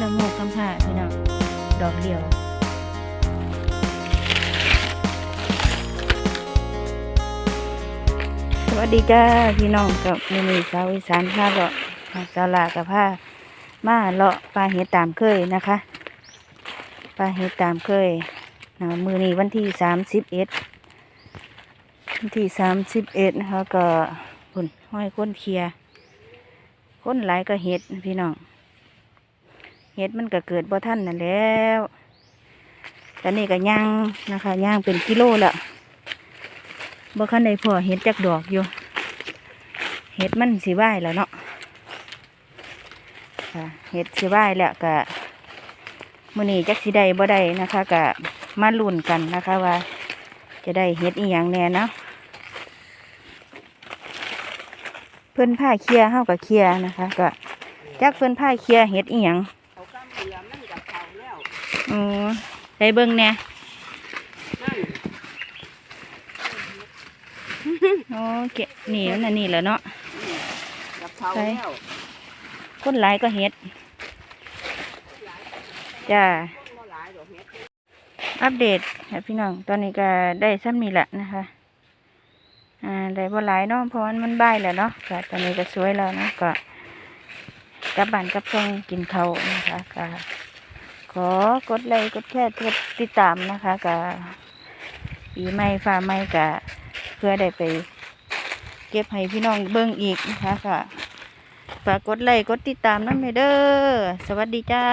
ห้าพี่น้องดอกเดียวสวัสดีจ้าพี่น้องกับมินีสาวอีสานผ้าเลาะสาลากับผ้ามาเลาะปลาเห็ดตามเคยนะคะปลาเห็ดตามเคยนะมือนี้วันที่สามสิบเอ็ดวันที่สามสิบเอ็ดนะคะก็พุ่นห้อยก้นเคลียร์ก้นไหลก็เห็ดพี่น้อง เห็ดมันก็เกิดบ่ท่านนั่นแล้วตอนนี้ก็ย่างนะคะย่างเป็นกิโลล้วบ่คันได้พอเห็ดจักดอกอยู่ เห็ดมันสิว่ายแล้วเนาะเห็ดสิว่ายแล้วก็มื้อนี้จักสิได้บ่ได้นะคะก็มาลุ้นกันนะคะว่า จะได้เห็ดอีหยังแน่นะเพิ่อนผ้าเคลียร์เฮากับเคลียร์นะคะ ก็จักเพิ่อนผ้าเคลียร์เห็ดอีหยัง อือได้เบิ่งแหน่นั่นโอ้เกะนี่มันอันนี้แหล้วเนาะกับเขาใช่แล้วคนหลายก็เห็ดจ้าบ่หลายดอกเฮ็ดอัปเดตค่ะพี่น้อง ตอนนี้ก็ได้ซ้ำนี่แหละนะคะ อ่า ได้บ่หลายเนาะ เพราะว่ามันบ่ายแล้วเนาะก็ตอนนี้ก็สวยแล้วเนาะก็กลับบ้านกลับช่องกินเขาวนะคะก็ ขอกดไลค์กดแชร์กดติดตามนะคะกับปีใหม่ฟ้าใหม่กับเพื่อได้ไป เก็บให้พี่น้องเบิ้งอีกนะคะก็ฝากกดไลค์กดติดตามนั่นเด้อสวัสดีจ้า